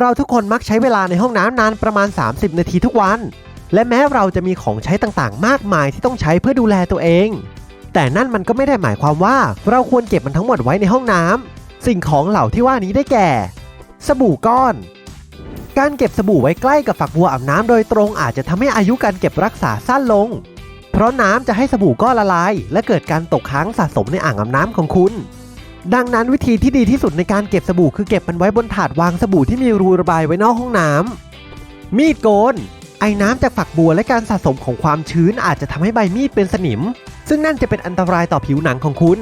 เราทุกคนมักใช้เวลาในห้องน้ำนานประมาณ 30 นาทีทุกวัน และแม้เราจะมีของใช้ต่างๆ มากมายที่ต้องใช้เพื่อดูแลตัวเอง แต่นั่นมันก็ไม่ได้หมายความว่า เราควรเก็บมันทั้งหมดไว้ในห้องน้ำสิ่งของเหล่าที่ว่านี้ได้แก่ สบู่ก้อน การเก็บสบู่ไว้ใกล้กับฝักบัวอาบน้ำโดยตรงอาจจะทำให้อายุการเก็บรักษาสั้นลง เพราะน้ำจะให้สบู่ก้อนละลาย และเกิดการตกค้างสะสมในอ่างอาบน้ำของคุณ ดังนั้นวิธีที่ดีที่สุดในการเก็บสบู่คือเก็บมันไว้บนถาดวางสบู่ที่มีรูระบายไว้นอกห้องน้ำมีดโกน ไอ้น้ำจากฝักบัวและการสะสมของความชื้นอาจจะทำให้ใบมีดเป็นสนิม ซึ่งนั่นจะเป็นอันตรายต่อผิวหนังของคุณ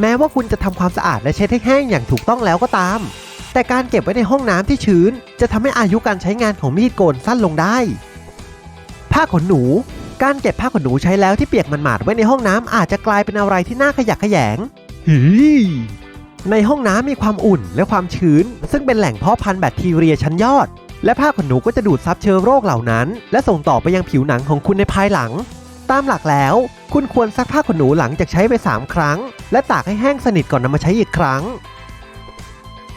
แม้ว่าคุณจะทำความสะอาดและเช็ดให้แห้งอย่างถูกต้องแล้วก็ตาม แต่การเก็บไว้ในห้องน้ำที่ชื้น จะทำให้อายุการใช้งานของมีดโกนสั้นลงได้ ผ้าขนหนู การเก็บผ้าขนหนูใช้แล้วที่เปียกมันหมาดไว้ในห้องน้ำอาจจะกลายเป็นอะไรที่น่าขยะแขยง ในห้องน้ำมีความอุ่นและความชื้น ซึ่งเป็นแหล่งเพาะพันธุ์แบคทีเรียชั้นยอด และผ้าขนหนูก็จะดูดซับเชื้อโรคเหล่านั้น และส่งต่อไปยังผิวหนังของคุณในภายหลัง ตามหลักแล้ว คุณควรซักผ้าขนหนูหลังจากใช้ไป 3 ครั้ง และตากให้แห้งสนิทก่อนนำมาใช้อีกครั้ง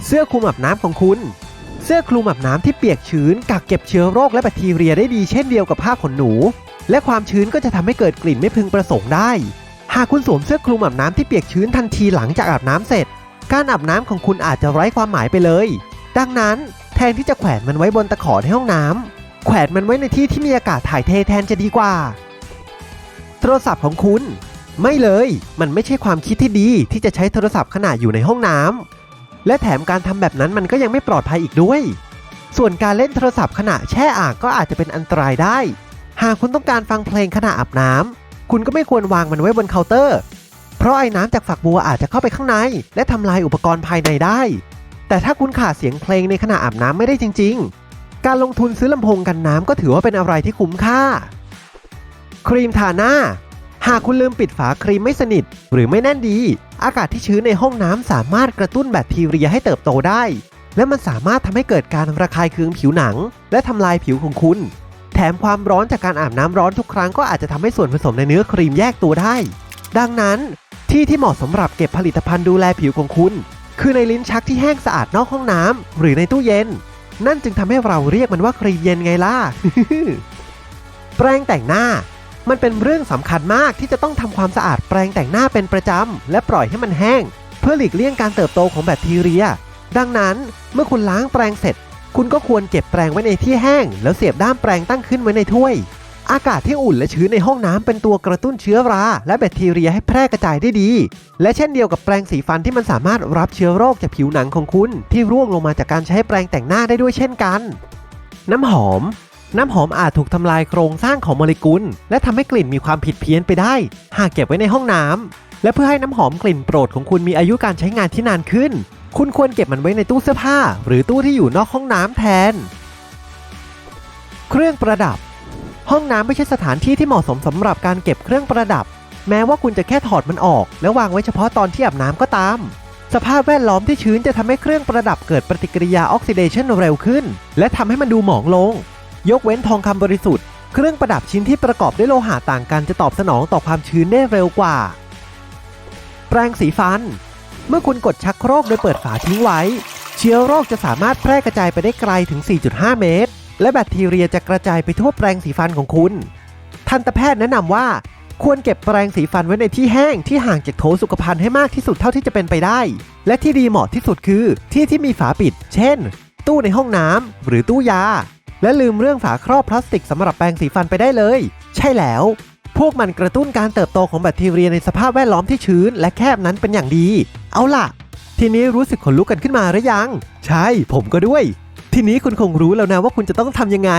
เสื้อคลุมอาบน้ำของคุณ เสื้อคลุมอาบน้ำที่เปียกชื้นกักเก็บเชื้อโรคและแบคทีเรียได้ดีเช่นเดียวกับผ้าขนหนู และความชื้นก็จะทำให้เกิดกลิ่นไม่พึงประสงค์ได้ หากคุณสวมเสื้อคลุมอาบน้ำที่เปียกชื้นทันทีหลังจากอาบน้ำเสร็จ การอาบน้ำของคุณอาจจะไร้ความหมายไปเลย ดังนั้นแทนที่จะแขวนมันไว้บนตะขอในห้องน้ำแขวนมันไว้ในที่ที่มีอากาศถ่ายเทแทนจะดีกว่า โทรศัพท์ของคุณ ไม่เลย มันไม่ใช่ความคิดที่ดีที่จะใช้โทรศัพท์ขณะอยู่ในห้องน้ำและแถมการทำแบบนั้นมันก็ยังไม่ปลอดภัยอีกด้วย ส่วนการเล่นโทรศัพท์ขณะแช่อ่างก็อาจจะเป็นอันตรายได้ หากคุณต้องการฟังเพลงขณะอาบน้ำคุณก็ไม่ควรวางมันไว้บนเคาน์เตอร์ ราะไอ้น้ำจากฝักบัวอาจจะเข้าไปข้างใน และทำลายอุปกรณ์ภายในได้ แต่ถ้าคุณขาดเสียงเพลงในขณะอาบน้ำไม่ได้จริง ๆ การลงทุนซื้อลำโพงกันน้ำก็ถือว่าเป็นอะไรที่คุ้มค่า ครีมทาหน้า หากคุณลืมปิดฝาครีมไม่สนิท หรือไม่แน่นดี อากาศที่ชื้นในห้องน้ำสามารถกระตุ้นแบคทีเรียให้เติบโตได้ และมันสามารถทำให้เกิดการระคายเคืองผิวหนัง และทำลายผิวของคุณ แถมความร้อนจากการอาบน้ำร้อนทุกครั้งก็อาจจะทำให้ส่วนผสมในเนื้อครีมแยกตัวได้ ดังนั้นที่ที่เหมาะสำหรับเก็บผลิตภัณฑ์ดูแลผิวของคุณ คือในลิ้นชักที่แห้งสะอาดนอกห้องน้ำหรือในตู้เย็น นั่นจึงทำให้เราเรียกมันว่าครีมเย็นไงล่ะ แปรงแต่งหน้า มันเป็นเรื่องสำคัญมากที่จะต้องทำความสะอาดแปรงแต่งหน้าเป็นประจำและปล่อยให้มันแห้ง เพื่อหลีกเลี่ยงการเติบโตของแบคทีเรีย ดังนั้นเมื่อคุณล้างแปรงเสร็จ คุณก็ควรเก็บแปรงไว้ในที่แห้ง แล้วเสียบด้ามแปรงตั้งขึ้นไว้ในถ้วย อากาศที่อุ่นและชื้นในห้องน้ำเป็นตัวกระตุ้นเชื้อรา และแบคทีเรียให้แพร่กระจายได้ดี และเช่นเดียวกับแปรงสีฟันที่มันสามารถรับเชื้อโรคจากผิวหนังของคุณ ที่ร่วงลงมาจากการใช้แปรงแต่งหน้าได้ด้วยเช่นกัน น้ำหอม น้ำหอมอาจถูกทำลายโครงสร้างของโมเลกุล และทำให้กลิ่นมีความผิดเพี้ยนไปได้ หากเก็บไว้ในห้องน้ำและเพื่อให้น้ำหอมกลิ่นโปรดของคุณมีอายุการใช้งานที่นานขึ้น คุณควรเก็บมันไว้ในตู้เสื้อผ้า หรือตู้ที่อยู่นอกห้องน้ำแทน เครื่องประดับ ห้องน้ำไม่ใช่สถานที่ที่เหมาะสมสำหรับการเก็บเครื่องประดับ แม้ว่าคุณจะแค่ถอดมันออก แล้ววางไว้เฉพาะตอนที่อาบน้ำก็ตาม สภาพแวดล้อมที่ชื้นจะทำให้เครื่องประดับเกิดปฏิกิริยาออกซิเดชันเร็วขึ้น และทำให้มันดูหมองลง ยกเว้นทองคำบริสุทธิ์ เครื่องประดับชิ้นที่ประกอบด้วยโลหะต่างกันจะตอบสนองต่อความชื้นได้เร็วกว่า แปรงสีฟัน เมื่อคุณกดชักโครกโดยเปิดฝาทิ้งไว้ เชื้อโรคจะสามารถแพร่กระจายไปได้ไกลถึง 4.5 เมตร และแบคทีเรียจะกระจายไปทั่วแปรงสีฟันของคุณ ทันตแพทย์แนะนำว่าควรเก็บแปรงสีฟันไว้ในที่แห้งที่ห่างจากโถสุขภัณฑ์ให้มากที่สุดเท่าที่จะเป็นไปได้ และที่ดีเหมาะที่สุดคือ ที่ที่มีฝาปิด เช่น ตู้ในห้องน้ำหรือตู้ยา และลืมเรื่องฝาครอบพลาสติกสำหรับแปรงสีฟันไปได้เลย ใช่แล้ว พวกมันกระตุ้นการเติบโตของแบคทีเรียในสภาพแวดล้อมที่ชื้น และแคบนั้นเป็นอย่างดี เอาล่ะ ทีนี้รู้สึกขนลุกกันขึ้นมาหรือยัง ใช่ ผมก็ด้วย ทีนี้คุณคงรู้แล้วนะว่าคุณจะต้องทำยังไง